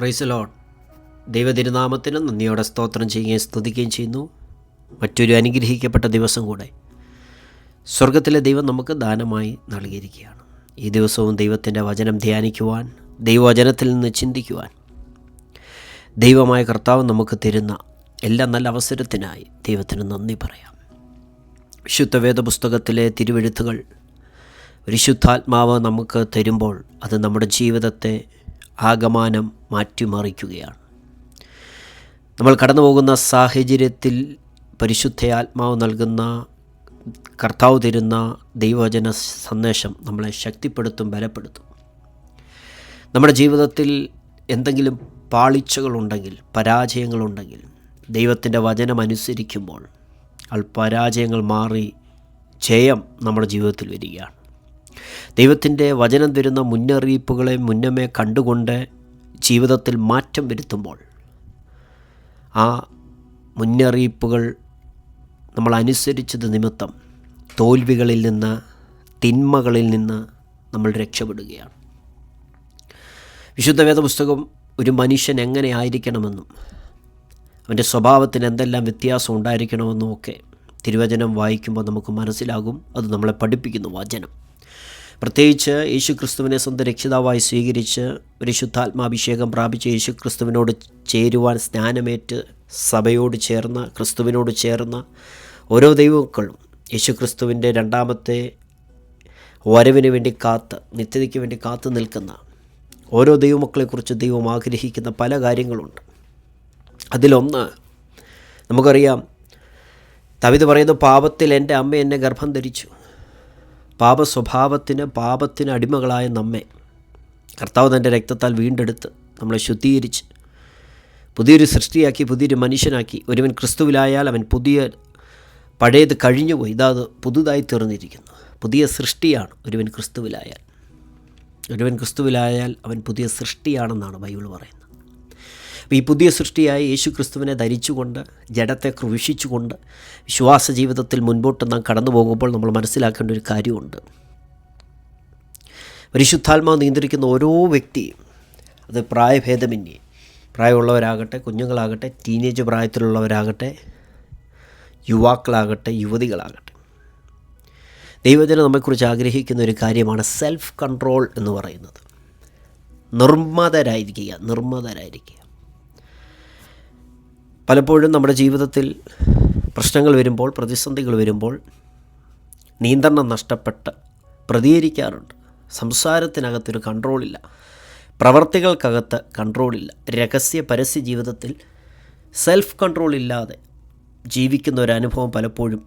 Price load. ദൈവതിരുനാമത്തിന് നന്ദിയോടെ സ്തോത്രം ചെയ്യുകയും സ്തുതിക്കുകയും ചെയ്യുന്നു. മറ്റൊരു അനുഗ്രഹിക്കപ്പെട്ട ദിവസം കൂടെ സ്വർഗത്തിലെ ദൈവം നമുക്ക് ദാനമായി നൽകിയിരിക്കുകയാണ്. ഈ ദിവസവും ദൈവത്തിന്റെ വചനം ധ്യാനിക്കുവാൻ ദൈവവചനത്തിൽ നിന്ന് ചിന്തിക്കുവാൻ ദൈവമായ കർത്താവ് നമുക്ക് തരുന്ന എല്ലാ നല്ല അവസരത്തിനായി ദൈവത്തിന് നന്ദി പറയാം. വിശുദ്ധ പുസ്തകത്തിലെ തിരുവെഴുത്തുകൾ പരിശുദ്ധാത്മാവ് നമുക്ക് തരുമ്പോൾ അത് നമ്മുടെ ജീവിതത്തെ ആകമാനം മാറ്റിമറിക്കുകയാണ്. നമ്മൾ കടന്നു പോകുന്ന സാഹചര്യത്തിൽ പരിശുദ്ധ ആത്മാവ് നൽകുന്ന കർത്താവ് തരുന്ന ദൈവവചന സന്ദേശം നമ്മളെ ശക്തിപ്പെടുത്തും ബലപ്പെടുത്തും. നമ്മുടെ ജീവിതത്തിൽ എന്തെങ്കിലും പാളിച്ചകളുണ്ടെങ്കിൽ പരാജയങ്ങളുണ്ടെങ്കിൽ ദൈവത്തിന്റെ വചനം അനുസരിക്കുമ്പോൾ ആ പരാജയങ്ങൾ മാറി ജയം നമ്മുടെ ജീവിതത്തിൽ വരികയാണ്. ദൈവത്തിന്റെ വചനം തരുന്ന മുന്നറിയിപ്പുകളെ മുന്നമേ കണ്ടുകൊണ്ട് ജീവിതത്തിൽ മാറ്റം വരുത്തുമ്പോൾ ആ മുന്നറിയിപ്പുകൾ നമ്മൾ അനുസരിച്ചത് നിമിത്തം തോൽവികളിൽ നിന്ന് തിന്മകളിൽ നിന്ന് നമ്മൾ രക്ഷപ്പെടുകയാണ്. വിശുദ്ധ വേദപുസ്തകം ഒരു മനുഷ്യൻ എങ്ങനെ ആയിരിക്കണമെന്നും അവന്റെ സ്വഭാവത്തിന് എന്തെല്ലാം വ്യത്യാസം ഉണ്ടായിരിക്കണമെന്നും ഒക്കെ തിരുവചനം വായിക്കുമ്പോൾ നമുക്ക് മനസ്സിലാകും. അത് നമ്മളെ പഠിപ്പിക്കുന്നു വചനം. പ്രത്യേകിച്ച് യേശു ക്രിസ്തുവിനെ സ്വന്തം രക്ഷിതാവായി സ്വീകരിച്ച് പരിശുദ്ധാത്മാഭിഷേകം പ്രാപിച്ച യേശു ക്രിസ്തുവിനോട് ചേരുവാൻ സ്നാനമേറ്റ് സഭയോട് ചേർന്ന ക്രിസ്തുവിനോട് ചേർന്ന ഓരോ ദൈവമക്കളും യേശു ക്രിസ്തുവിന്റെ രണ്ടാമത്തെ വരവിന് വേണ്ടി കാത്ത് നിത്യതയ്ക്ക് വേണ്ടി കാത്തു നിൽക്കുന്ന ഓരോ ദൈവമക്കളെക്കുറിച്ച് ദൈവം ആഗ്രഹിക്കുന്ന പല കാര്യങ്ങളുണ്ട്. അതിലൊന്ന് നമുക്കറിയാം തവിത് പറയുന്നു പാപത്തിൽ എന്റെ അമ്മ എന്നെ ഗർഭം ധരിച്ചു. പാപ സ്വഭാവത്തിന് പാപത്തിന് അടിമകളായ നമ്മെ. കർത്താവ് തന്റെ രക്തത്താൽ വീണ്ടെടുത്ത് നമ്മളെ ശുദ്ധീകരിച്ച് പുതിയൊരു സൃഷ്ടിയാക്കി പുതിയൊരു മനുഷ്യനാക്കി. ഒരുവൻ ക്രിസ്തുവിലായാൽ അവൻ പുതിയ പഴയത് കഴിഞ്ഞുപോയി. ഇതാ അത് പുതുതായി തീർന്നിരിക്കുന്നു. പുതിയ സൃഷ്ടിയാണ് ഒരുവൻ ക്രിസ്തുവിലായാൽ. ഒരുവൻ ക്രിസ്തുവിലായാൽ അവൻ പുതിയ സൃഷ്ടിയാണെന്നാണ് ബൈബിൾ പറയുന്നത്. ഈ പുതിയ സൃഷ്ടിയായ യേശു ക്രിസ്തുവിനെ ധരിച്ചുകൊണ്ട് ജഡത്തെ ക്രൂശിച്ചുകൊണ്ട് വിശ്വാസ ജീവിതത്തിൽ മുൻപോട്ട് നാം കടന്നു പോകുമ്പോൾ നമ്മൾ മനസ്സിലാക്കേണ്ട ഒരു കാര്യമുണ്ട്. പരിശുദ്ധാത്മാവ് നിയന്ത്രിക്കുന്ന ഓരോ വ്യക്തിയും അത് പ്രായഭേദമന്യേ. പ്രായമുള്ളവരാകട്ടെ കുഞ്ഞുങ്ങളാകട്ടെ ടീനേജ് പ്രായത്തിലുള്ളവരാകട്ടെ യുവാക്കളാകട്ടെ യുവതികളാകട്ടെ. ദൈവജനം നമ്മെക്കുറിച്ച് ആഗ്രഹിക്കുന്ന ഒരു കാര്യമാണ് സെൽഫ് കൺട്രോൾ എന്ന് പറയുന്നത്. നിർമ്മതരായിരിക്കുക നിർമ്മതരായിരിക്കുക. പലപ്പോഴും നമ്മുടെ ജീവിതത്തിൽ പ്രശ്നങ്ങൾ വരുമ്പോൾ പ്രതിസന്ധികൾ വരുമ്പോൾ നിയന്ത്രണം നഷ്ടപ്പെട്ട് പ്രതികരിക്കാറുണ്ട്. സംസാരത്തിനകത്തൊരു കൺട്രോളില്ല പ്രവർത്തികൾക്കകത്ത് കൺട്രോളില്ല രഹസ്യ പരസ്യ ജീവിതത്തിൽ സെൽഫ് കൺട്രോൾ ഇല്ലാതെ ജീവിക്കുന്ന ഒരു അനുഭവം പലപ്പോഴും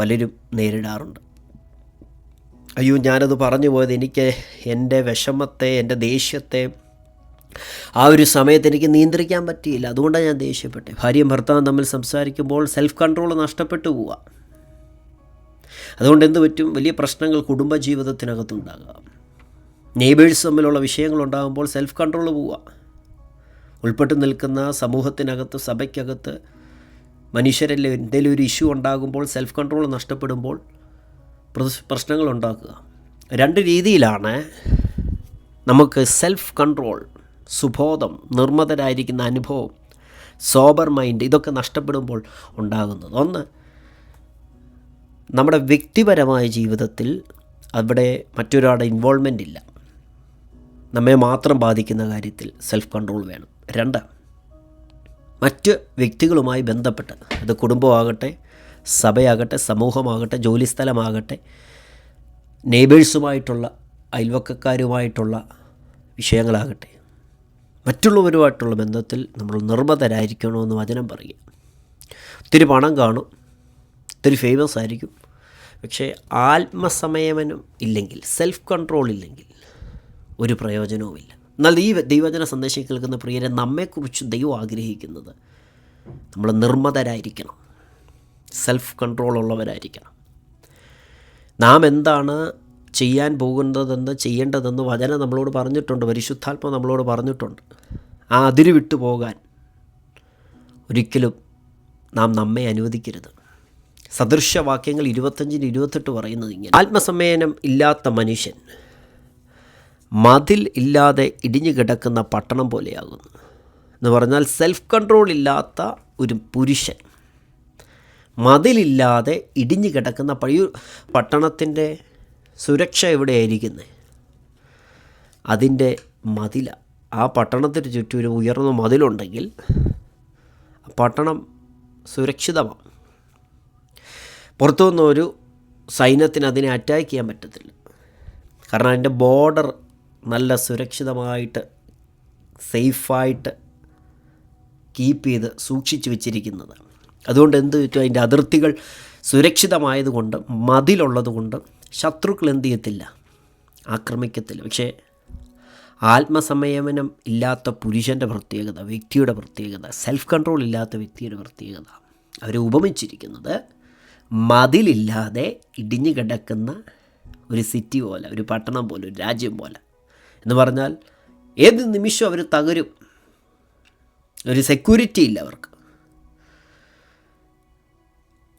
പലരും നേരിടാറുണ്ട്. അയ്യോ ഞാനത് പറഞ്ഞു പോയത് എനിക്ക് എന്റെ വിഷമത്തെ എന്റെ ദേഷ്യത്തെ ആ ഒരു സമയത്ത് എനിക്ക് നിയന്ത്രിക്കാൻ പറ്റിയില്ല. അതുകൊണ്ടാണ് ഞാൻ ദേഷ്യപ്പെട്ടത്. ഭാര്യയും ഭർത്താവും തമ്മിൽ സംസാരിക്കുമ്പോൾ സെൽഫ് കൺട്രോൾ നഷ്ടപ്പെട്ടു പോവുക. അതുകൊണ്ട് എന്ത് പറ്റും? വലിയ പ്രശ്നങ്ങൾ കുടുംബജീവിതത്തിനകത്തുണ്ടാകാം. നെയ്ബേഴ്സ് തമ്മിലുള്ള വിഷയങ്ങൾ ഉണ്ടാകുമ്പോൾ സെൽഫ് കൺട്രോൾ പോവുക. ഉൾപ്പെട്ട് നിൽക്കുന്ന സമൂഹത്തിനകത്ത് സഭയ്ക്കകത്ത് മനുഷ്യരിൽ എന്തെങ്കിലും ഒരു ഇഷ്യൂ ഉണ്ടാകുമ്പോൾ സെൽഫ് കൺട്രോൾ നഷ്ടപ്പെടുമ്പോൾ പ്രശ്നങ്ങൾ ഉണ്ടാക്കുക. രണ്ട് രീതിയിലാണ് നമുക്ക് സെൽഫ് കൺട്രോൾ സുബോധം നിർമ്മതരായിരിക്കുന്ന അനുഭവം സോബർ മൈൻഡ് ഇതൊക്കെ നഷ്ടപ്പെടുമ്പോൾ ഉണ്ടാകുന്നത്. ഒന്ന് നമ്മുടെ വ്യക്തിപരമായ ജീവിതത്തിൽ അവിടെ മറ്റൊരാളുടെ ഇൻവോൾവ്മെന്റ് ഇല്ല. നമ്മെ മാത്രം ബാധിക്കുന്ന കാര്യത്തിൽ സെൽഫ് കൺട്രോൾ വേണം. രണ്ട് മറ്റ് വ്യക്തികളുമായി ബന്ധപ്പെട്ട് അത് കുടുംബമാകട്ടെ സഭയാകട്ടെ സമൂഹമാകട്ടെ ജോലിസ്ഥലമാകട്ടെ നെയ്ബേഴ്സുമായിട്ടുള്ള അയൽവക്കക്കാരുമായിട്ടുള്ള വിഷയങ്ങളാകട്ടെ മറ്റുള്ളവരുമായിട്ടുള്ള ബന്ധത്തിൽ നമ്മൾ നിർബന്ധരായിരിക്കണമെന്ന് വചനം പറയുക. ഒത്തിരി പണം കാണും ഒത്തിരി ഫേമസ് ആയിരിക്കും. പക്ഷേ ആത്മസംയമനം ഇല്ലെങ്കിൽ സെൽഫ് കൺട്രോൾ ഇല്ലെങ്കിൽ ഒരു പ്രയോജനവുമില്ല. എന്നാൽ ഈ ദൈവജന സന്ദേശം കേൾക്കുന്ന പ്രിയരെ നമ്മെക്കുറിച്ച് ദൈവം ആഗ്രഹിക്കുന്നത് നമ്മൾ നിർമ്മതരായിരിക്കണം. Self control ഉള്ളവരായിരിക്കണം. നാം എന്താണ് ചെയ്യാൻ പോകുന്നതെന്ന് ചെയ്യേണ്ടതെന്ന് വചനം നമ്മളോട് പറഞ്ഞിട്ടുണ്ട്. പരിശുദ്ധാത്മ നമ്മളോട് പറഞ്ഞിട്ടുണ്ട്. ആ അതിര് വിട്ടു പോകാൻ ഒരിക്കലും നാം നമ്മെ അനുവദിക്കരുത്. സദൃശവാക്യങ്ങൾ ഇരുപത്തഞ്ചിന് ഇരുപത്തെട്ട് പറയുന്നത് ഇങ്ങനെ. ആത്മസമ്മേനം ഇല്ലാത്ത മനുഷ്യൻ മതിൽ ഇല്ലാതെ ഇടിഞ്ഞു കിടക്കുന്ന പട്ടണം പോലെയാകുന്നു. എന്ന് പറഞ്ഞാൽ സെൽഫ് കൺട്രോൾ ഇല്ലാത്ത ഒരു പുരുഷൻ മതിലില്ലാതെ ഇടിഞ്ഞു കിടക്കുന്ന പഴയ പട്ടണത്തിന്റെ സുരക്ഷ എവിടെയായിരിക്കുന്നത് അതിന്റെ മതില. ആ പട്ടണത്തിന് ചുറ്റും ഒരു ഉയർന്ന മതിലുണ്ടെങ്കിൽ പട്ടണം സുരക്ഷിതമാണ് പുറത്തുനിന്ന് ഒരു സൈന്യത്തിന് അതിനെ അറ്റാക്ക് ചെയ്യാൻ പറ്റത്തില്ല. കാരണം അതിന്റെ ബോർഡർ നല്ല സുരക്ഷിതമായിട്ട് സേഫായിട്ട് കീപ്പ് ചെയ്ത് സൂക്ഷിച്ചു വെച്ചിരിക്കുന്നത് അതുകൊണ്ട് എന്ത് പറ്റും? അതിന്റെ അതിർത്തികൾ സുരക്ഷിതമായതുകൊണ്ട് മതിലുള്ളതുകൊണ്ട് ശത്രുക്കൾ എന്ത് ചെയ്യത്തില്ല? ആക്രമിക്കത്തില്ല. പക്ഷേ ആത്മസംയമനം ഇല്ലാത്ത പുരുഷന്റെ പ്രത്യേകത വ്യക്തിയുടെ പ്രത്യേകത സെൽഫ് കൺട്രോൾ ഇല്ലാത്ത വ്യക്തിയുടെ പ്രത്യേകത അവരെ ഉപമിച്ചിരിക്കുന്നത് മതിലില്ലാതെ ഇടിഞ്ഞു കിടക്കുന്ന ഒരു സിറ്റി പോലെ ഒരു പട്ടണം പോലെ ഒരു രാജ്യം പോലെ. എന്ന് പറഞ്ഞാൽ ഏത് നിമിഷവും അവർ തകരും. ഒരു സെക്യൂരിറ്റി ഇല്ല അവർക്ക്.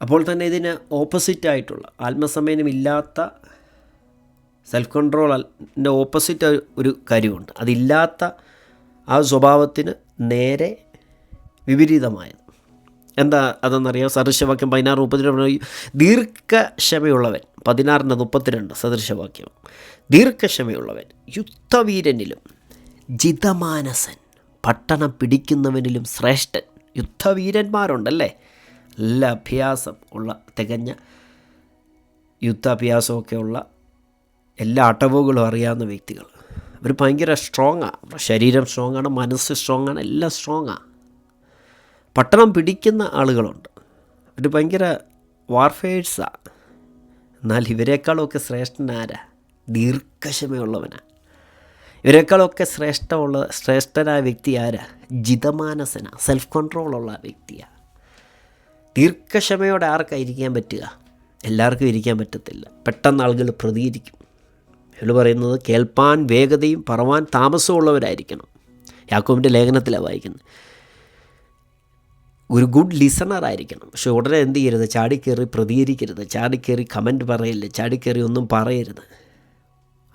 അപ്പോൾ തന്നെ ഇതിന് ഓപ്പോസിറ്റായിട്ടുള്ള ആത്മസമയനം ഇല്ലാത്ത സെൽഫ് കൺട്രോളിന്റെ ഓപ്പോസിറ്റ് ഒരു കാര്യമുണ്ട്. അതില്ലാത്ത ആ സ്വഭാവത്തിന് നേരെ വിപരീതമായത്. എന്താ അതെന്നറിയാം? സദൃശവാക്യം പതിനാറ് മുപ്പത്തിരണ്ട് ദീർഘക്ഷമയുള്ളവൻ പതിനാറിന്റെ മുപ്പത്തിരണ്ട് സദൃശവാക്യം ദീർഘക്ഷമയുള്ളവൻ യുദ്ധവീരനിലും ജിതമാനസൻ പട്ടണം പിടിക്കുന്നവനിലും ശ്രേഷ്ഠൻ യുദ്ധവീരന്മാരുണ്ടല്ലേ? നല്ല അഭ്യാസം ഉള്ള തികഞ്ഞ യുദ്ധാഭ്യാസമൊക്കെ ഉള്ള എല്ലാ അടവുകളും അറിയാവുന്ന വ്യക്തികൾ. അവർ ഭയങ്കര സ്ട്രോങ്ങാണ് അവരുടെ ശരീരം സ്ട്രോങ്ങാണ് മനസ്സ് സ്ട്രോങ്ങാണ് എല്ലാം സ്ട്രോങ്ങാണ് പട്ടണം പിടിക്കുന്ന ആളുകളുണ്ട്. അവർ ഭയങ്കര വാർഫേഴ്സാണ് എന്നാൽ ഇവരെക്കാളൊക്കെ ശ്രേഷ്ഠനാരാ ദീർഘക്ഷമയുള്ളവനാണ് ഇവരെക്കാളൊക്കെ ശ്രേഷ്ഠമുള്ള ശ്രേഷ്ഠനായ വ്യക്തി ആരാ? ജിതമാനസന സെൽഫ് കൺട്രോളുള്ള വ്യക്തിയാണ് ദീർഘക്ഷമയോടെ ആർക്കായിരിക്കാൻ പറ്റുക? എല്ലാവർക്കും ഇരിക്കാൻ പറ്റത്തില്ല. പെട്ടെന്ന് ആളുകൾ പ്രതികരിക്കും. ഇവർ പറയുന്നത് കേൾപ്പാൻ വേഗതയും പറവാൻ താമസമുള്ളവരായിരിക്കണം യാക്കോബിന്റെ ലേഖനത്തിലാണ് വായിക്കുന്നത്. ഒരു ഗുഡ് ലിസണർ ആയിരിക്കണം. പക്ഷെ ഉടനെ എന്ത് ചെയ്യരുത്? ചാടിക്കേറി പ്രതികരിക്കരുത്. ചാടിക്കേറി കമന്റ് പറയില്ല? ചാടിക്കേറി ഒന്നും പറയരുത്.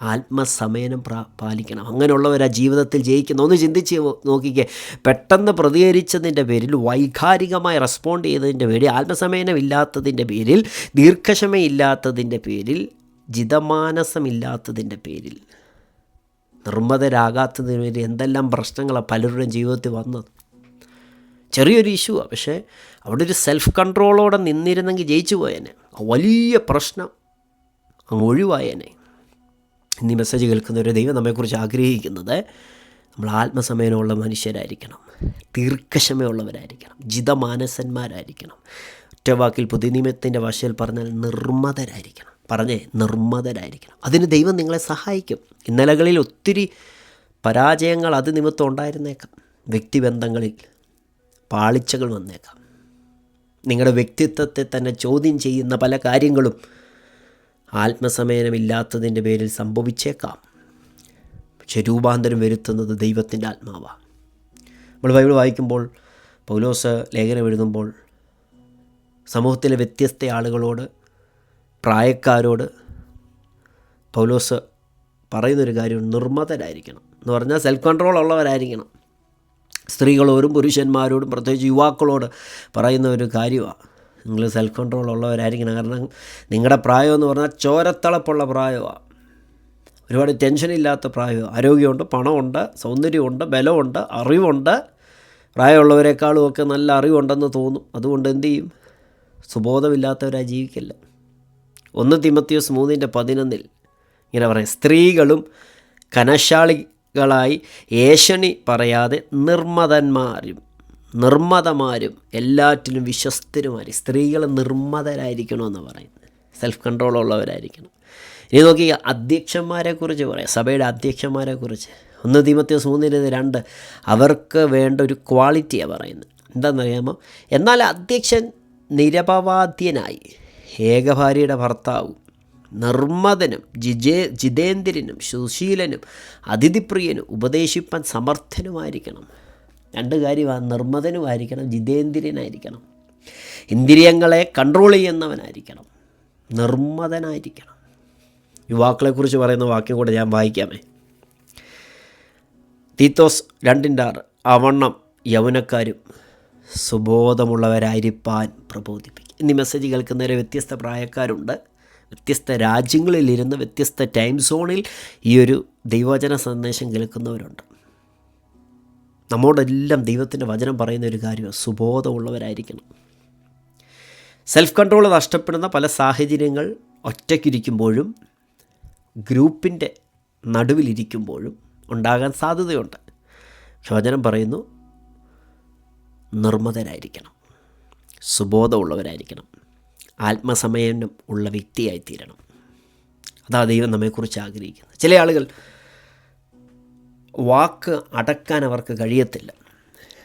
ആത്മസമയനം പ്രാ പാലിക്കണം. അങ്ങനെയുള്ളവരാ ജീവിതത്തിൽ ജയിക്കുന്ന ഒന്ന് ചിന്തിച്ച് നോക്കിക്കേ. പെട്ടെന്ന് പ്രതികരിച്ചതിന്റെ പേരിൽ വൈകാരികമായി റെസ്പോണ്ട് ചെയ്തതിന്റെ പേരിൽ ആത്മസമയനം ഇല്ലാത്തതിന്റെ പേരിൽ ദീർഘക്ഷമയില്ലാത്തതിന്റെ പേരിൽ ജിതമാനസമില്ലാത്തതിന്റെ പേരിൽ. നിർമ്മതരാകാത്തതിന് പേരിൽ എന്തെല്ലാം പ്രശ്നങ്ങളാണ് പലരുടെയും ജീവിതത്തിൽ വന്നത്. ചെറിയൊരു ഇഷ്യൂ ഇഷ്യൂവാണ് പക്ഷേ അവിടെ ഒരു സെൽഫ് കൺട്രോളോടെ നിന്നിരുന്നെങ്കിൽ ജയിച്ചു പോയേനെ വലിയ പ്രശ്നം അങ്ങ് ഒഴിവായേനെ. ഈ മെസ്സേജ് കേൾക്കുന്ന ഒരു ദൈവം നമ്മെക്കുറിച്ച് ആഗ്രഹിക്കുന്നത് നമ്മൾ ആത്മസമയനമുള്ള മനുഷ്യരായിരിക്കണം. ദീർഘക്ഷമയുള്ളവരായിരിക്കണം. ജിതമാനസന്മാരായിരിക്കണം. ഒറ്റവാക്കിൽ പുതുനിയമത്തിന്റെ ഭാഷയിൽ പറഞ്ഞാൽ നിർമ്മതരായിരിക്കണം. പറഞ്ഞേ നിർമ്മതരായിരിക്കണം. അതിന് ദൈവം നിങ്ങളെ സഹായിക്കും. ഇന്നലകളിൽ ഒത്തിരി പരാജയങ്ങൾ അത് നിമിത്തം ഉണ്ടായിരുന്നേക്കാം. വ്യക്തിബന്ധങ്ങളിൽ പാളിച്ചകൾ വന്നേക്കാം. നിങ്ങളുടെ വ്യക്തിത്വത്തെ തന്നെ ചോദ്യം ചെയ്യുന്ന പല കാര്യങ്ങളും ആത്മസമയനമില്ലാത്തതിന്റെ പേരിൽ സംഭവിച്ചേക്കാം. പക്ഷെ രൂപാന്തരം വരുത്തുന്നത് ദൈവത്തിന്റെ ആത്മാവാണ് നമ്മൾ ബൈബിൾ വായിക്കുമ്പോൾ പൗലോസ് ലേഖനം എഴുതുമ്പോൾ സമൂഹത്തിലെ വ്യത്യസ്ത ആളുകളോട് പ്രായക്കാരോട് പൗലോസ് പറയുന്നൊരു കാര്യം നിർമ്മതരായിരിക്കണം. എന്ന് പറഞ്ഞാൽ സെൽഫ് കൺട്രോൾ ഉള്ളവരായിരിക്കണം. സ്ത്രീകളോടും പുരുഷന്മാരോടും പ്രത്യേകിച്ച് യുവാക്കളോട് പറയുന്ന ഒരു കാര്യമാണ് നിങ്ങൾ സെൽഫ് കൺട്രോൾ ഉള്ളവരായിരിക്കണം. കാരണം നിങ്ങളുടെ പ്രായം എന്ന് പറഞ്ഞാൽ ചോരത്തളപ്പുള്ള പ്രായമാണ് ഒരുപാട് ടെൻഷനില്ലാത്ത പ്രായമാണ് ആരോഗ്യമുണ്ട് പണമുണ്ട് സൗന്ദര്യമുണ്ട് ബലമുണ്ട് അറിവുണ്ട്. പ്രായമുള്ളവരെക്കാളും ഒക്കെ നല്ല അറിവുണ്ടെന്ന് തോന്നും. അതുകൊണ്ട് എന്തു ചെയ്യും? സുബോധമില്ലാത്തവരായി ജീവിക്കല്ല ഒന്ന് തിമത്തിയോസ് മൂന്നിന്റെ പതിനൊന്നിൽ ഇങ്ങനെ പറയാം. സ്ത്രീകളും കനശാളികളായി ഏഷണി പറയാതെ നിർമ്മതന്മാരും. നിർമ്മതമാരും എല്ലാറ്റിലും വിശ്വസ്തരുമാരും. സ്ത്രീകൾ നിർമ്മതരായിരിക്കണമെന്ന് പറയുന്നത്. സെൽഫ് കൺട്രോൾ ഉള്ളവരായിരിക്കണം ഇനി നോക്കി അധ്യക്ഷന്മാരെക്കുറിച്ച് പറയാം. സഭയുടെ അധ്യക്ഷന്മാരെക്കുറിച്ച്. ഒന്ന് തീമത്യോസ് മൂന്നിന് രണ്ട്. അവർക്ക് വേണ്ട ഒരു ക്വാളിറ്റിയാണ് പറയുന്നത്. എന്താണെന്നറിയാമോ? എന്നാൽ അധ്യക്ഷൻ നിരപവാദ്യനായി ഏകഭാര്യയുടെ ഭർത്താവും നിർമ്മതനും ജിജേ ജിതേന്ദ്രനും സുശീലനും അതിഥിപ്രിയനും ഉപദേശിപ്പാൻ സമർത്ഥനുമായിരിക്കണം. രണ്ട് കാര്യമാണ് നിർമ്മതനുമായിരിക്കണം ജിതേന്ദ്രിയനായിരിക്കണം. ഇന്ദ്രിയങ്ങളെ കൺട്രോൾ ചെയ്യുന്നവനായിരിക്കണം. നിർമ്മതനായിരിക്കണം. യുവാക്കളെക്കുറിച്ച് പറയുന്ന വാക്യം കൂടെ ഞാൻ വായിക്കാമേ. തീത്തോസ് രണ്ടിന്റെ ആറ് അവണ്ണം യൗവനക്കാരും സുബോധമുള്ളവരായിരിക്കാൻ പ്രബോധിപ്പിക്കും. എന്നീ മെസ്സേജ് കേൾക്കുന്നവരെ വ്യത്യസ്ത പ്രായക്കാരുണ്ട്. വ്യത്യസ്ത രാജ്യങ്ങളിലിരുന്ന് വ്യത്യസ്ത ടൈം സോണിൽ ഈ ഒരു ദൈവചന സന്ദേശം കേൾക്കുന്നവരുണ്ട്. നമ്മോടെല്ലാം ദൈവത്തിന്റെ വചനം പറയുന്ന ഒരു കാര്യം സുബോധമുള്ളവരായിരിക്കണം. സെൽഫ് കൺട്രോൾ നഷ്ടപ്പെടുന്ന പല സാഹചര്യങ്ങൾ ഒറ്റയ്ക്കിരിക്കുമ്പോഴും ഗ്രൂപ്പിന്റെ നടുവിലിരിക്കുമ്പോഴും ഉണ്ടാകാൻ സാധ്യതയുണ്ട്. പക്ഷെ വചനം പറയുന്നു നിർമ്മതരായിരിക്കണം. സുബോധമുള്ളവരായിരിക്കണം. ആത്മസമയനം ഉള്ള വ്യക്തിയായിത്തീരണം. അതാ ദൈവം നമ്മെക്കുറിച്ച് ആഗ്രഹിക്കുന്നത്. ചില ആളുകൾ വാക്ക് അടക്കാൻ അവർക്ക് കഴിയത്തില്ല.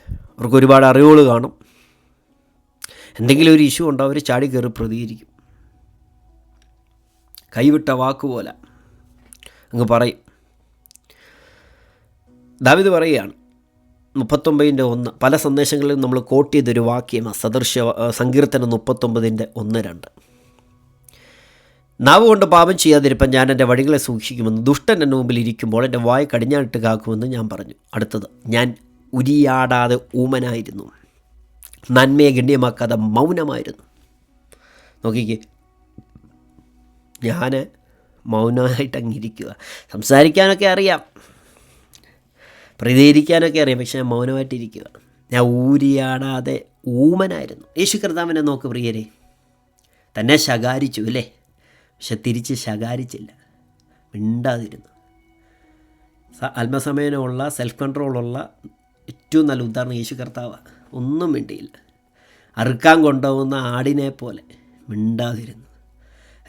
അവർക്ക് ഒരുപാട് അറിവുകൾ കാണും. എന്തെങ്കിലും ഒരു ഇഷ്യൂ ഉണ്ടോ അവർ ചാടി കയറി പ്രതികരിക്കും. കൈവിട്ട വാക്ക് പോലെ അങ്ങ് പറയും. ദാവിദ് പറയുകയാണ് മുപ്പത്തൊമ്പതിന്റെ ഒന്ന് പല സന്ദേശങ്ങളിലും നമ്മൾ കോട്ട് ചെയ്തൊരു വാക്യമാണ് സദൃശ്യ സങ്കീർത്തനം മുപ്പത്തൊമ്പതിന്റെ ഒന്ന് രണ്ട്. നാവ് കൊണ്ട് പാപം ചെയ്യാതിരിപ്പം ഞാൻ എന്റെ വഴികളെ സൂക്ഷിക്കുമെന്ന് ദുഷ്ടൻ എന്റെ മുമ്പിൽ ഇരിക്കുമ്പോൾ എന്റെ വായ കടിഞ്ഞാണിട്ട് കാക്കുമെന്ന് ഞാൻ പറഞ്ഞു. അടുത്തത് ഞാൻ ഉരിയാടാതെ ഊമനായിരുന്നു. നന്മയെ ഗണ്യമാക്കാതെ മൗനമായിരുന്നു. നോക്കിക്കേ ഞാൻ മൗനമായിട്ട് അങ്ങിരിക്കുക. സംസാരിക്കാനൊക്കെ അറിയാം. പ്രതികരിക്കാനൊക്കെ അറിയാം പക്ഷേ ഞാൻ മൗനമായിട്ടിരിക്കുക. ഞാൻ ഊരിയാടാതെ ഊമനായിരുന്നു. യേശു കർത്താവിനെ നോക്ക് പ്രിയരെ. തന്നെ ശകാരിച്ചു അല്ലേ? പക്ഷെ തിരിച്ച് ശകാരിച്ചില്ല. മിണ്ടാതിരുന്നു. ആത്മസമയനമുള്ള സെൽഫ് കൺട്രോളുള്ള ഏറ്റവും നല്ല ഉദാഹരണം യേശു കർത്താവാണ് ഒന്നും മിണ്ടിയില്ല. അറുക്കാൻ കൊണ്ടുപോകുന്ന ആടിനെ പോലെ മിണ്ടാതിരുന്നു.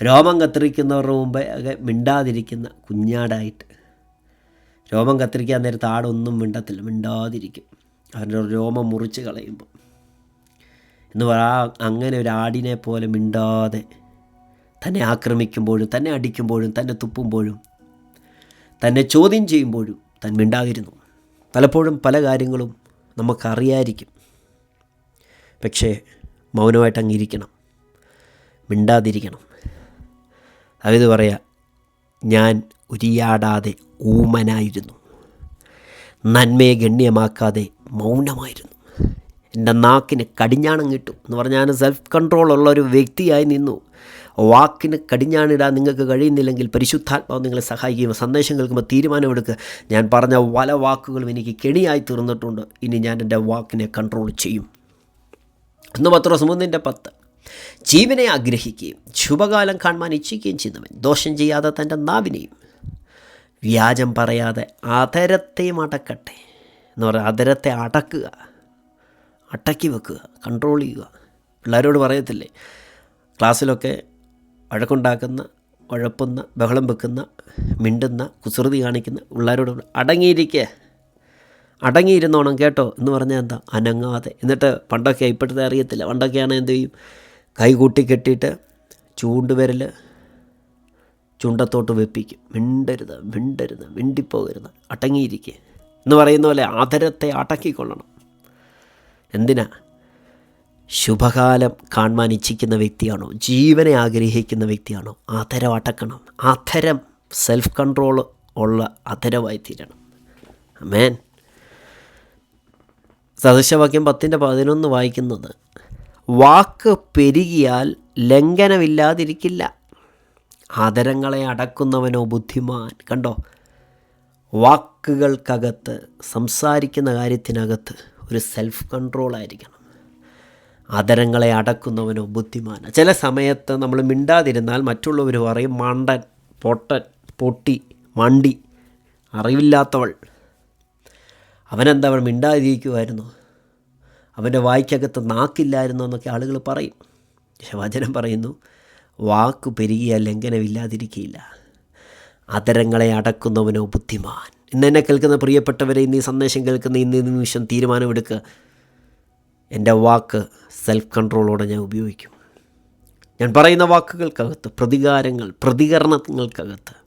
രോമം കത്തിരിക്കുന്നവരുടെ മുമ്പേ മിണ്ടാതിരിക്കുന്ന കുഞ്ഞാടായിട്ട്. രോമം കത്തിരിക്കാൻ നേരത്ത് ആടൊന്നും മിണ്ടത്തില്ല. മിണ്ടാതിരിക്കും. അവരുടെ രോമം മുറിച്ച് കളയുമ്പോൾ എന്ന് പറയാ അങ്ങനെ ഒരു ആടിനെ പോലെ മിണ്ടാതെ തന്നെ ആക്രമിക്കുമ്പോഴും തന്നെ അടിക്കുമ്പോഴും തന്നെ തുപ്പുമ്പോഴും തന്നെ ചോദ്യം ചെയ്യുമ്പോഴും താൻ മിണ്ടാതിരുന്നു. പലപ്പോഴും പല കാര്യങ്ങളും നമുക്കറിയായിരിക്കും. പക്ഷേ മൗനമായിട്ട് അങ്ങിരിക്കണം. മിണ്ടാതിരിക്കണം. അതായത് പറയാ ഞാൻ ഉരിയാടാതെ ഊമനായിരുന്നു. നന്മയെ ഗണ്യമാക്കാതെ മൗനമായിരുന്നു. എന്റെ നാക്കിന് കടിഞ്ഞാണം കിട്ടും എന്ന് പറഞ്ഞാൽ സെൽഫ് കൺട്രോൾ ഉള്ള ഒരു വ്യക്തിയായി നിന്നു. വാക്കിന് കടിഞ്ഞാണിടാൻ നിങ്ങൾക്ക് കഴിയുന്നില്ലെങ്കിൽ പരിശുദ്ധാത്മാവ് നിങ്ങളെ സഹായിക്കുകയും സന്ദേശം കേൾക്കുമ്പോൾ തീരുമാനമെടുക്കുക ഞാൻ പറഞ്ഞ പല വാക്കുകളും എനിക്ക് കെണിയായി തീർന്നിട്ടുണ്ട്. ഇനി ഞാൻ എന്റെ വാക്കിനെ കൺട്രോൾ ചെയ്യും. ഒന്ന് പത്രോസ് മൂന്നിന്റെ പത്ത്. ജീവനെ ആഗ്രഹിക്കുകയും ശുഭകാലം കാണുവാൻ ഇച്ഛിക്കുകയും ചെയ്യുന്നവൻ ദോഷം ചെയ്യാതെ തന്റെ നാവിനെയും വ്യാജം പറയാതെ അതരത്തെയും അടക്കട്ടെ എന്ന് പറയുക അതരത്തെ അടക്കുക അടക്കി വെക്കുക കൺട്രോൾ ചെയ്യുക. പിള്ളേരോട് പറയത്തില്ലേ ക്ലാസ്സിലൊക്കെ വഴക്കുണ്ടാക്കുന്ന ഉഴപ്പുന്ന ബഹളം വെക്കുന്ന മിണ്ടുന്ന കുസൃതി കാണിക്കുന്ന പിള്ളേരോട് അടങ്ങിയിരിക്കുക അടങ്ങിയിരുന്നോണം കേട്ടോ എന്ന് പറഞ്ഞാൽ എന്താ? അനങ്ങാതെ. എന്നിട്ട് പണ്ടൊക്കെ ഇപ്പോഴത്തെ അറിയത്തില്ല. പണ്ടൊക്കെയാണ് എന്ത് ചെയ്യും? കൈ കൂട്ടി കെട്ടിയിട്ട് ചൂണ്ടുവിരൽ ചുണ്ടത്തോട്ട് വെപ്പിക്കും. മിണ്ടരുത് മിണ്ടരുത് മിണ്ടിപ്പോകരുത്. അടങ്ങിയിരിക്കുക എന്ന് പറയുന്ന പോലെ ആദരത്തെ അടക്കിക്കൊള്ളണം. എന്തിനാ? ശുഭകാലം കാണുവാൻ ഇച്ഛിക്കുന്ന വ്യക്തിയാണോ? ജീവനെ ആഗ്രഹിക്കുന്ന വ്യക്തിയാണോ? അധരം അടക്കണം. അധരം സെൽഫ് കൺട്രോൾ ഉള്ള അധരമായി തീരണം. മേൻ സദൃശവാക്യം പത്തിന്റെ പതിനൊന്ന് വായിക്കുന്നത് വാക്ക് പെരുകിയാൽ ലംഘനമില്ലാതിരിക്കില്ല. ആദരങ്ങളെ അടക്കുന്നവനോ ബുദ്ധിമാൻ. കണ്ടോ? വാക്കുകൾക്കകത്ത് സംസാരിക്കുന്ന കാര്യത്തിനകത്ത് ഒരു സെൽഫ് കൺട്രോൾ ആയിരിക്കണം. ആദരങ്ങളെ അടക്കുന്നവനോ ബുദ്ധിമാൻ ചില സമയത്ത് നമ്മൾ മിണ്ടാതിരുന്നാൽ മറ്റുള്ളവർ പറയും മണ്ടൻ പൊട്ടൻ പൊട്ടി മണ്ടി അറിവില്ലാത്തവൾ. അവനെന്താ അവൻ മിണ്ടാതിരിക്കുമായിരുന്നു അവന്റെ വായിക്കകത്ത് നാക്കില്ലായിരുന്നു എന്നൊക്കെ ആളുകൾ പറയും. പക്ഷെ വചനം പറയുന്നു വാക്ക് പെരുകിയ ലംഘനമില്ലാതിരിക്കുകയില്ല അതരങ്ങളെ അടക്കുന്നവനോ ബുദ്ധിമാൻ. ഇന്ന് എന്നെ കേൾക്കുന്ന പ്രിയപ്പെട്ടവരെ ഇന്ന് ഈ സന്ദേശം കേൾക്കുന്ന ഇന്ന് നിമിഷം തീരുമാനമെടുക്കുക. എന്റെ വാക്ക് സെൽഫ് കൺട്രോളോടെ ഞാൻ ഉപയോഗിക്കും. ഞാൻ പറയുന്ന വാക്കുകൾക്കകത്ത് പ്രതികാരങ്ങൾ പ്രതികരണങ്ങൾക്കകത്ത്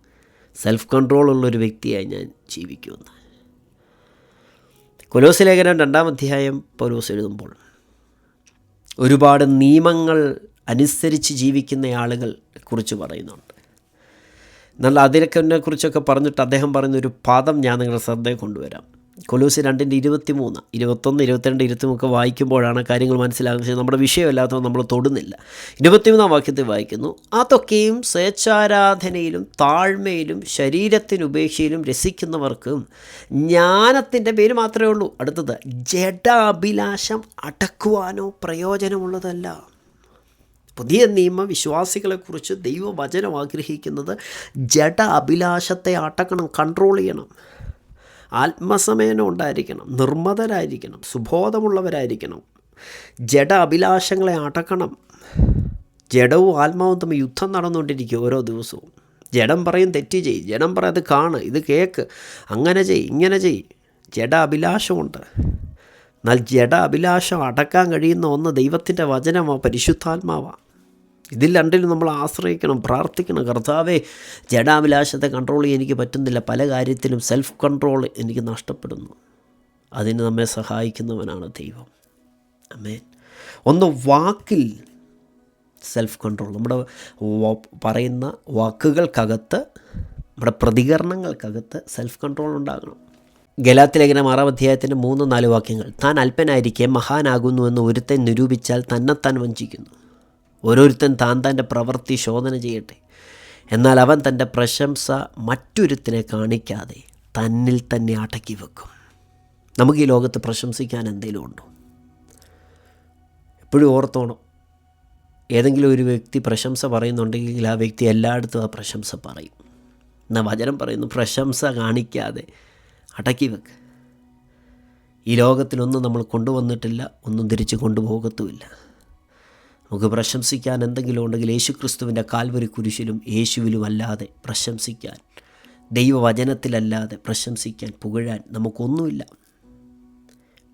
സെൽഫ് കൺട്രോൾ കൺട്രോളുള്ളൊരു വ്യക്തിയായി ഞാൻ ജീവിക്കുമെന്ന് കൊലോസ് ലേഖനം രണ്ടാം അധ്യായം പൗലോസ് എഴുതുമ്പോൾ ഒരുപാട് നിയമങ്ങൾ അനുസരിച്ച് ജീവിക്കുന്ന ആളുകൾ കുറിച്ച് പറയുന്നുണ്ട്. എന്നാൽ അതിലൊക്കെ കുറിച്ചൊക്കെ പറഞ്ഞിട്ട് അദ്ദേഹം പറയുന്ന ഒരു പാദം ഞാൻ നിങ്ങളുടെ ശ്രദ്ധയിൽ കൊണ്ടുവരാം. കൊലൂസ് രണ്ടിന്റെ ഇരുപത്തി മൂന്ന് ഇരുപത്തൊന്ന് ഇരുപത്തിരണ്ട് ഇരുപത്തിമൊക്കെ വായിക്കുമ്പോഴാണ് കാര്യങ്ങൾ മനസ്സിലാകുന്നത്. പക്ഷേ നമ്മുടെ വിഷയമല്ലാത്തവ നമ്മൾ തൊടുന്നില്ല. ഇരുപത്തിമൂന്നാം വാക്യത്തിൽ വായിക്കുന്നു അതൊക്കെയും സ്വേച്ഛാരാധനയിലും താഴ്മയിലും ശരീരത്തിനുപേക്ഷയിലും രസിക്കുന്നവർക്കും ജ്ഞാനത്തിന്റെ പേര് മാത്രമേ ഉള്ളൂ. അടുത്തത് ജഡാഭിലാഷം അടക്കുവാനോ പ്രയോജനമുള്ളതല്ല. പുതിയ നിയമ വിശ്വാസികളെക്കുറിച്ച് ദൈവവചനം ആഗ്രഹിക്കുന്നത് ജഡ അഭിലാഷത്തെ അടക്കണം കൺട്രോൾ ചെയ്യണം. ആത്മസമയനം ഉണ്ടായിരിക്കണം നിർമ്മതരായിരിക്കണം സുബോധമുള്ളവരായിരിക്കണം. ജഡ അഭിലാഷങ്ങളെ അടക്കണം. ജഡവും ആത്മാവും തമ്മിൽ യുദ്ധം നടന്നുകൊണ്ടിരിക്കും ഓരോ ദിവസവും. ജഡം പറയും തെറ്റ് ചെയ് ജഡം പറയും അത് കാണ് ഇത് കേക്ക് അങ്ങനെ ചെയ് ഇങ്ങനെ ചെയ് ജഡ അഭിലാഷമുണ്ട് എന്നാൽ ജഡ അഭിലാഷം അടക്കാൻ കഴിയുന്ന ഒന്ന് ദൈവത്തിന്റെ വചനമാണ് പരിശുദ്ധാത്മാവാണ് ഇതിൽ രണ്ടിലും നമ്മൾ ആശ്രയിക്കണം പ്രാർത്ഥിക്കണം. കർത്താവേ ജഡാഭിലാഷത്തെ കൺട്രോൾ ചെയ്യാൻ എനിക്ക് പറ്റുന്നില്ല. പല കാര്യത്തിലും സെൽഫ് കൺട്രോൾ എനിക്ക് നഷ്ടപ്പെടുന്നു. അതിന് നമ്മെ സഹായിക്കുന്നവനാണ് ദൈവം. അമ്മേ ഒന്ന് വാക്കിൽ സെൽഫ് കൺട്രോൾ നമ്മുടെ പറയുന്ന വാക്കുകൾക്കകത്ത് നമ്മുടെ പ്രതികരണങ്ങൾക്കകത്ത് സെൽഫ് കൺട്രോൾ ഉണ്ടാകണം ഗലാത്തിലേഖനം ആറാം അധ്യായത്തിന്റെ മൂന്ന് നാല് വാക്യങ്ങൾ താൻ അല്പനായിരിക്കെ മഹാനാകുന്നു എന്ന് ഒരുത്തൻ നിരൂപിച്ചാൽ തന്നെത്താൻ വഞ്ചിക്കുന്നു. ഓരോരുത്തൻ താൻ തന്റെ പ്രവൃത്തി ശോധന ചെയ്യട്ടെ. എന്നാൽ അവൻ തന്റെ പ്രശംസ മറ്റൊരുത്തിനെ കാണിക്കാതെ തന്നിൽ തന്നെ അടക്കി വെക്കും. നമുക്ക് ഈ ലോകത്ത് പ്രശംസിക്കാൻ എന്തെങ്കിലും ഉണ്ടോ? എപ്പോഴും ഓർത്തോണം. ഏതെങ്കിലും ഒരു വ്യക്തി പ്രശംസ പറയുന്നുണ്ടെങ്കിൽ ആ വ്യക്തി എല്ലായിടത്തും ആ പ്രശംസ പറയും. എന്നാൽ വചനം പറയുന്നു പ്രശംസ കാണിക്കാതെ അടക്കി വെക്ക്. ഈ ലോകത്തിലൊന്നും നമ്മൾ കൊണ്ടുവന്നിട്ടില്ല ഒന്നും തിരിച്ച് കൊണ്ടുപോകത്തുമില്ല. നമുക്ക് പ്രശംസിക്കാൻ എന്തെങ്കിലും ഉണ്ടെങ്കിൽ യേശു ക്രിസ്തുവിന്റെ കാൽവരി കുരിശിലും യേശുവിലും അല്ലാതെ പ്രശംസിക്കാൻ ദൈവവചനത്തിലല്ലാതെ പ്രശംസിക്കാൻ പുകഴാൻ നമുക്കൊന്നുമില്ല.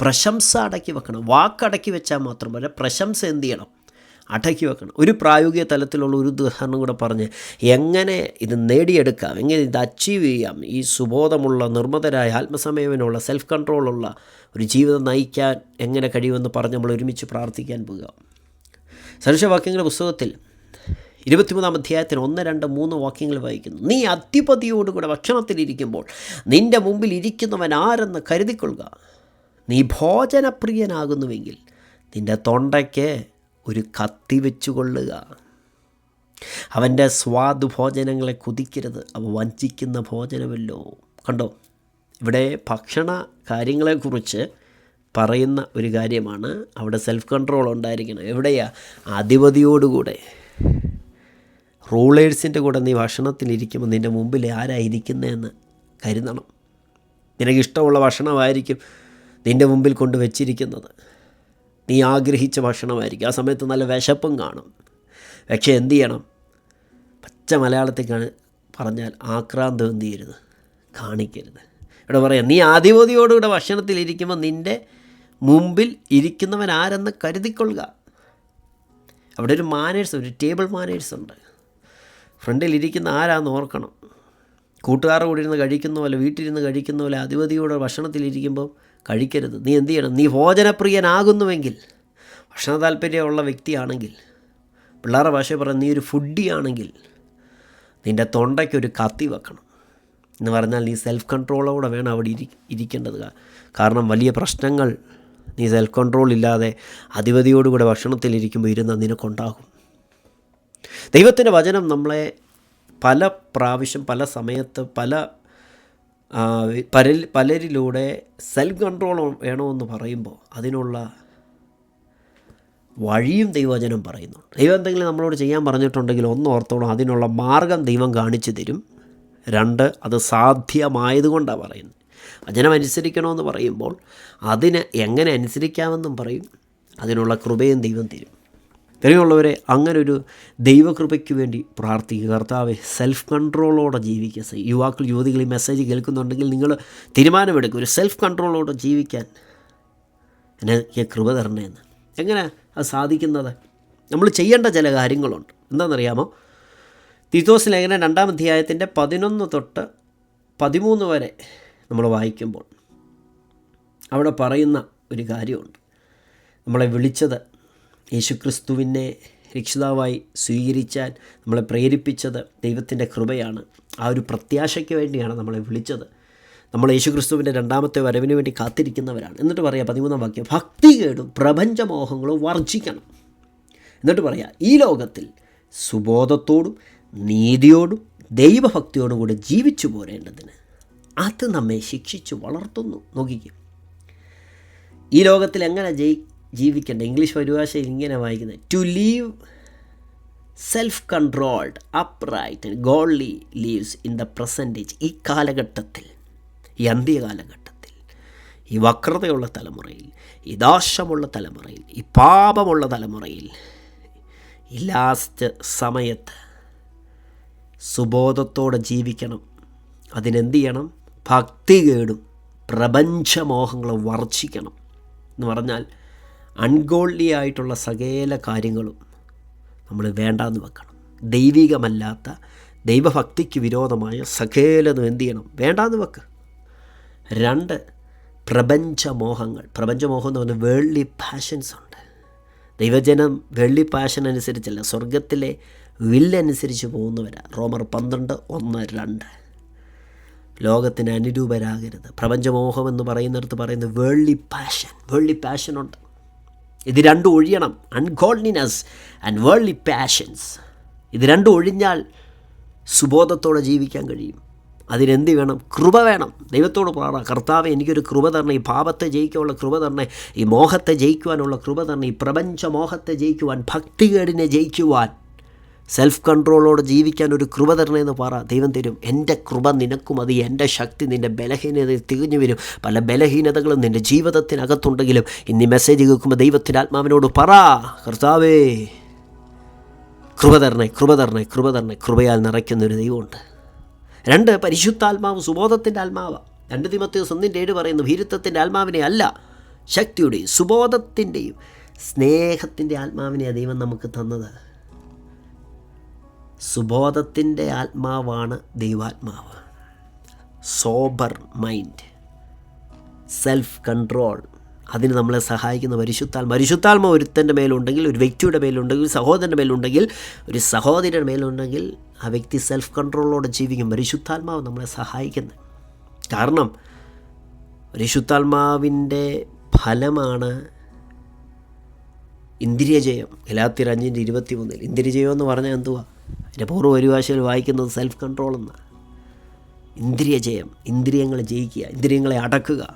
പ്രശംസ അടക്കി വെക്കണം. വാക്കടക്കി വെച്ചാൽ മാത്രം പോരാ പ്രശംസ എന്ത് ചെയ്യണം? അടക്കി വെക്കണം. ഒരു പ്രായോഗിക തലത്തിലുള്ള ഒരു ഉദാഹരണം കൂടെ പറഞ്ഞ് എങ്ങനെ ഇത് നേടിയെടുക്കാം? എങ്ങനെ ഇത് അച്ചീവ് ചെയ്യാം? ഈ സുബോധമുള്ള നിർമ്മതരായ ആത്മസമയവനുള്ള സെൽഫ് കൺട്രോളുള്ള ഒരു ജീവിതം നയിക്കാൻ എങ്ങനെ കഴിയുമെന്ന് പറഞ്ഞ് നമ്മൾ ഒരുമിച്ച് പ്രാർത്ഥിക്കാൻ പോകുക സദൃശവാക്യങ്ങളുടെ പുസ്തകത്തിൽ ഇരുപത്തിമൂന്നാം അധ്യായത്തിന് ഒന്ന് രണ്ട് മൂന്ന് വാക്യങ്ങൾ വായിക്കുന്നു. നീ അധിപതിയോടുകൂടെ ഭക്ഷണത്തിലിരിക്കുമ്പോൾ നിന്റെ മുമ്പിൽ ഇരിക്കുന്നവൻ ആരെന്ന് കരുതിക്കൊള്ളുക. നീ ഭോജനപ്രിയനാകുന്നുവെങ്കിൽ നിന്റെ തൊണ്ടയ്ക്ക് ഒരു കത്തി വെച്ചു കൊള്ളുക അവന്റെ സ്വാദ് ഭോജനങ്ങളെ കുതിക്കരുത്. അവ വഞ്ചിക്കുന്ന ഭോജനമല്ലോ. കണ്ടോ? ഇവിടെ ഭക്ഷണ കാര്യങ്ങളെക്കുറിച്ച് പറയുന്ന ഒരു കാര്യമാണ്. അവിടെ സെൽഫ് കൺട്രോൾ ഉണ്ടായിരിക്കണം. എവിടെയാ? അധിപതിയോടുകൂടെ. റൂളേഴ്സിന്റെ കൂടെ നീ ഭക്ഷണത്തിലിരിക്കുമ്പോൾ നിന്റെ മുമ്പിൽ ആരായിരിക്കുന്നതെന്ന് കരുതണം. നിനക്കിഷ്ടമുള്ള ഭക്ഷണമായിരിക്കും നിന്റെ മുമ്പിൽ കൊണ്ട് വെച്ചിരിക്കുന്നത് നീ ആഗ്രഹിച്ച ഭക്ഷണമായിരിക്കും. ആ സമയത്ത് നല്ല വിശപ്പും കാണും. പക്ഷേ എന്തു ചെയ്യണം? പച്ച മലയാളത്തിൽ പറഞ്ഞാൽ ആക്രാന്തം എന്ത് ചെയ്യരുത്? കാണിക്കരുത്. ഇവിടെ പറയാം നീ ആധിപതിയോടുകൂടെ ഭക്ഷണത്തിലിരിക്കുമ്പോൾ നിന്റെ മുമ്പിൽ ഇരിക്കുന്നവൻ ആരെന്ന് കരുതിക്കൊള്ളുക. അവിടെ ഒരു മാനേഴ്സ് ഒരു ടേബിൾ മാനേഴ്സ് ഉണ്ട്. ഫ്രണ്ടിൽ ഇരിക്കുന്ന ആരാന്ന് ഓർക്കണം. കൂട്ടുകാരുടെ കൂടെ ഇരുന്ന് കഴിക്കുന്ന പോലെ വീട്ടിലിരുന്ന് കഴിക്കുന്ന പോലെ അധിപതിയോടെ ഭക്ഷണത്തിലിരിക്കുമ്പോൾ കഴിക്കരുത്. നീ എന്ത് ചെയ്യണം? നീ ഭോജനപ്രിയനാകുന്നുവെങ്കിൽ ഭക്ഷണ താല്പര്യമുള്ള വ്യക്തിയാണെങ്കിൽ പിള്ളേരുടെ ഭാഷ പറഞ്ഞാൽ നീ ഒരു ഫുഡിയാണെങ്കിൽ നിന്റെ തൊണ്ടയ്ക്കൊരു കത്തി വെക്കണം. എന്ന് പറഞ്ഞാൽ നീ സെൽഫ് കൺട്രോളോടെ വേണം അവിടെ ഇരി ഇരിക്കേണ്ടത്. കാരണം വലിയ പ്രശ്നങ്ങൾ നീ സെൽഫ് കൺട്രോൾ ഇല്ലാതെ അധിപതിയോടുകൂടെ ഭക്ഷണത്തിലിരിക്കുമ്പോൾ ഇരുന്ന് നിനക്കുണ്ടാകും. ദൈവത്തിന്റെ വചനം നമ്മളെ പല പ്രാവശ്യം പല സമയത്ത് പല ആ, പലരിലൂടെ സെൽഫ് കൺട്രോൾ വേണമെന്ന് പറയുമ്പോൾ അതിനുള്ള വഴിയും ദൈവവചനം പറയുന്നുണ്ട്. ദൈവം എന്തെങ്കിലും നമ്മളോട് ചെയ്യാൻ പറഞ്ഞിട്ടുണ്ടെങ്കിൽ ഒന്ന് ഓർത്തോളം അതിനുള്ള മാർഗം ദൈവം കാണിച്ചു തരും. രണ്ട് അത് സാധ്യമായതുകൊണ്ടാണ് പറയുന്നത്. വചനം അനുസരിക്കണമെന്ന് പറയുമ്പോൾ അതിന് എങ്ങനെ അനുസരിക്കാമെന്നും പറയും. അതിനുള്ള കൃപയും ദൈവം തരും. പ്രിയമുള്ളവരെ അങ്ങനൊരു ദൈവകൃപയ്ക്ക് വേണ്ടി പ്രാർത്ഥിക്കുക. കർത്താവ് സെൽഫ് കൺട്രോളോടെ ജീവിക്കുക യുവാക്കൾ യുവതികൾ ഈ മെസ്സേജ് കേൾക്കുന്നുണ്ടെങ്കിൽ നിങ്ങൾ തീരുമാനമെടുക്കുക. ഒരു സെൽഫ് കൺട്രോളോടെ ജീവിക്കാൻ എനിക്ക് കൃപ തരണേന്ന് എങ്ങനെ അത് സാധിക്കുന്നത്? നമ്മൾ ചെയ്യേണ്ട ചില കാര്യങ്ങളുണ്ട്. എന്താണെന്നറിയാമോ? തീത്തോസ് ലേഖനം രണ്ടാം അധ്യായത്തിന്റെ പതിനൊന്ന് തൊട്ട് പതിമൂന്ന് വരെ നമ്മൾ വായിക്കുമ്പോൾ അവിടെ പറയുന്ന ഒരു കാര്യമുണ്ട്. നമ്മളെ വിളിച്ചത് യേശുക്രിസ്തുവിനെ രക്ഷിതാവായി സ്വീകരിച്ചാൽ നമ്മളെ പ്രേരിപ്പിച്ചത് ദൈവത്തിന്റെ കൃപയാണ്. ആ ഒരു പ്രത്യാശയ്ക്ക് വേണ്ടിയാണ് നമ്മളെ വിളിച്ചത്. നമ്മൾ യേശുക്രിസ്തുവിന്റെ രണ്ടാമത്തെ വരവിന് വേണ്ടി കാത്തിരിക്കുന്നവരാണ്. എന്നിട്ട് പറയാം പതിമൂന്നാം വാക്യം ഭക്തി കേടും പ്രപഞ്ചമോഹങ്ങളും വർജിക്കണം. എന്നിട്ട് പറയാം ഈ ലോകത്തിൽ സുബോധത്തോടും നീതിയോടും ദൈവഭക്തിയോടും കൂടെ ജീവിച്ചു പോരേണ്ടതിന്. അത് നമ്മെ ശിക്ഷിച്ച് വളർത്തുന്നു. നോക്കിക്കും. ഈ ലോകത്തിൽ എങ്ങനെ ജയി ജീവിക്കേണ്ട? ഇംഗ്ലീഷ് പരിഭാഷയിൽ ഇങ്ങനെ വായിക്കുന്നത്. To live self controlled upright and lives in the present age ഈ കാലഘട്ടത്തിൽ ഈ അന്ത്യകാലഘട്ടത്തിൽ ഈ വക്രതയുള്ള തലമുറയിൽ ഈ ദോഷമുള്ള തലമുറയിൽ ഈ പാപമുള്ള തലമുറയിൽ ഈ ലാസ്റ്റ് സമയത്ത് സുബോധത്തോടെ ജീവിക്കണം. അതിനെന്ത് ചെയ്യണം? ഭക്തി കേടും. പ്രപഞ്ചമോഹങ്ങളും വർജിക്കണം എന്ന് പറഞ്ഞാൽ അൺഗോൾഡി ആയിട്ടുള്ള സകല കാര്യങ്ങളും നമ്മൾ വേണ്ടാന്ന് വെക്കണം. ദൈവികമല്ലാത്ത ദൈവഭക്തിക്ക് വിരോധമായ സകലതും എന്ത് ചെയ്യണം? വേണ്ടാന്ന് വെക്ക്. രണ്ട് പ്രപഞ്ചമോഹങ്ങൾ. പ്രപഞ്ചമോഹം എന്ന് പറഞ്ഞാൽ വേൾഡ്ലി പാഷൻസ് ഉണ്ട്. ദൈവജനം വെള്ളി പാഷൻ അനുസരിച്ചല്ല സ്വർഗത്തിലെ വില്ലനുസരിച്ച് പോകുന്നവരാണ് റോമർ പന്ത്രണ്ട് ഒന്ന് രണ്ട്. ലോകത്തിന് അനുരൂപരാകരുത്. പ്രപഞ്ചമോഹം എന്ന് പറയുന്നിടത്ത് പറയുന്നത് വേൾഡ്ലി പാഷൻ വേൾഡ്ലി പാഷനുണ്ട് ഇത് രണ്ടും ഒഴിയണം. അൺഗോൾഡിനെസ് ആൻഡ് വേൾഡ്ലി പാഷൻസ് ഇത് രണ്ടും ഒഴിഞ്ഞാൽ സുബോധത്തോടെ ജീവിക്കാൻ കഴിയും. അതിനെന്ത് വേണം? കൃപ വേണം. ദൈവത്തോട് പ്രാണ കർത്താവ് എനിക്കൊരു കൃപ തരണം. ഈ പാപത്തെ ജയിക്കാനുള്ള കൃപ തരണേ. ഈ മോഹത്തെ ജയിക്കുവാനുള്ള കൃപ തരണം. ഈ പ്രപഞ്ച മോഹത്തെ ജയിക്കുവാൻ ഭക്തികേടിനെ ജയിക്കുവാൻ സെൽഫ് കൺട്രോളോടെ ജീവിക്കാൻ ഒരു കൃപ തരണമെന്ന് പറ. ദൈവം തരും. എന്റെ കൃപ നിനക്കും അത് എന്റെ ശക്തി നിന്റെ ബലഹീനത തികഞ്ഞു വരും. പല ബലഹീനതകളും നിന്റെ ജീവിതത്തിനകത്തുണ്ടെങ്കിലും ഇന്ന് മെസ്സേജ് കേൾക്കുമ്പോൾ ദൈവത്തിന്റെ ആത്മാവിനോട് പറ. കർത്താവേ കൃപ തരണേ കൃപ തരണേ കൃപ തരണേ. കൃപയാൽ നിറയ്ക്കുന്നൊരു ദൈവമുണ്ട്. രണ്ട് പരിശുദ്ധാത്മാവ് സുബോധത്തിന്റെ ആത്മാവ്. രണ്ട് തിമത്തിയോ ഒന്നിന്റെ ഏഴ് പറയുന്നു ഭീരുത്വത്തിന്റെ ആത്മാവിനെ അല്ല ശക്തിയുടെയും സുബോധത്തിന്റെയും സ്നേഹത്തിന്റെ ആത്മാവിനെയാണ് ദൈവം നമുക്ക് തന്നത്. സുബോധത്തിന്റെ ആത്മാവാണ് ദൈവാത്മാവ്. സോബർ മൈൻഡ് സെൽഫ് കൺട്രോൾ അതിന് നമ്മളെ സഹായിക്കുന്ന പരിശുദ്ധാത്മ പരിശുദ്ധാത്മ ഒരുത്തന്റെ മേലുണ്ടെങ്കിൽ ഒരു വ്യക്തിയുടെ മേലുണ്ടെങ്കിൽ സഹോദരന്റെ മേലുണ്ടെങ്കിൽ ഒരു സഹോദരിയുടെ മേലുണ്ടെങ്കിൽ ആ വ്യക്തി സെൽഫ് കൺട്രോളോടെ ജീവിക്കും. പരിശുദ്ധാത്മാവ് നമ്മളെ സഹായിക്കുന്നത്. കാരണം പരിശുദ്ധാത്മാവിന്റെ ഫലമാണ് ഇന്ദ്രിയജയം. എല്ലാത്തിരഞ്ഞിന്റെ ഇരുപത്തി മൂന്നിൽ ഇന്ദ്രിയജയം എന്ന് പറഞ്ഞാൽ എന്തുവാ? അതിന്റെ പൂർവ പരിഭാഷയിൽ വായിക്കുന്നത് സെൽഫ് കൺട്രോൾ എന്നാണ്. ഇന്ദ്രിയജയം ഇന്ദ്രിയങ്ങളെ ജയിക്കുക ഇന്ദ്രിയങ്ങളെ അടക്കുക.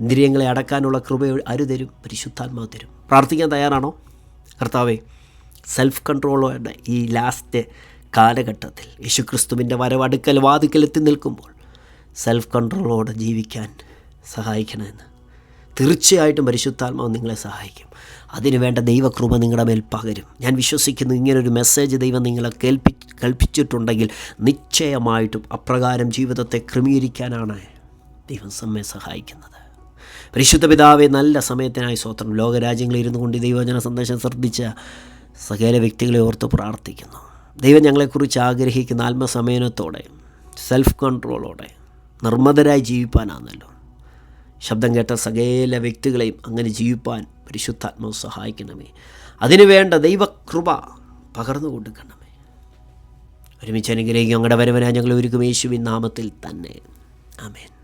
ഇന്ദ്രിയങ്ങളെ അടക്കാനുള്ള കൃപ ആര് തരും? പരിശുദ്ധാത്മാവ് തരും. പ്രാർത്ഥിക്കാൻ തയ്യാറാണോ? കർത്താവേ സെൽഫ് കൺട്രോളോടെ ഈ ലാസ്റ്റ് കാലഘട്ടത്തിൽ യേശുക്രിസ്തുവിന്റെ വരവ് അടുക്കൽ വാതിക്കലെത്തി നിൽക്കുമ്പോൾ സെൽഫ് കൺട്രോളോടെ ജീവിക്കാൻ സഹായിക്കണമെന്ന് തീർച്ചയായിട്ടും പരിശുദ്ധാത്മാവ് നിങ്ങളെ സഹായിക്കും. അതിനു വേണ്ട ദൈവകൃപ നിങ്ങളുടെ മേൽ പകരും. ഞാൻ വിശ്വസിക്കുന്നു ഇങ്ങനൊരു മെസ്സേജ് ദൈവം നിങ്ങളെ കേൾപ്പി കൽപ്പിച്ചിട്ടുണ്ടെങ്കിൽ നിശ്ചയമായിട്ടും അപ്രകാരം ജീവിതത്തെ ക്രമീകരിക്കാനാണ് ദൈവം നമ്മെ സഹായിക്കുന്നത്. പരിശുദ്ധ പിതാവെ നല്ല സമയത്തിനായി സ്വത്രം ലോകരാജ്യങ്ങളിൽ ഇരുന്നു കൊണ്ട് ദൈവജന സന്ദേശം ശ്രദ്ധിച്ച സകല വ്യക്തികളെ ഓർത്ത് പ്രാർത്ഥിക്കുന്നു. ദൈവം ഞങ്ങളെക്കുറിച്ച് ആഗ്രഹിക്കുന്ന ആത്മസമയനത്തോടെ സെൽഫ് കൺട്രോളോടെ നിർമ്മതരായി ജീവിപ്പാനാണല്ലോ ശബ്ദം കേട്ട സകല വ്യക്തികളെയും അങ്ങനെ ജീവിപ്പാൻ പരിശുദ്ധാത്മാവ് സഹായിക്കണമേ. അതിനു വേണ്ട ദൈവകൃപ പകർന്നു കൊടുക്കണമേ. ഒരുമിച്ച് അനുഗ്രഹിക്കും ഞങ്ങളുടെ വരവനാ ഞങ്ങൾ ഒരുക്കും യേശുവിൻ നാമത്തിൽ തന്നെ. ആമേൻ.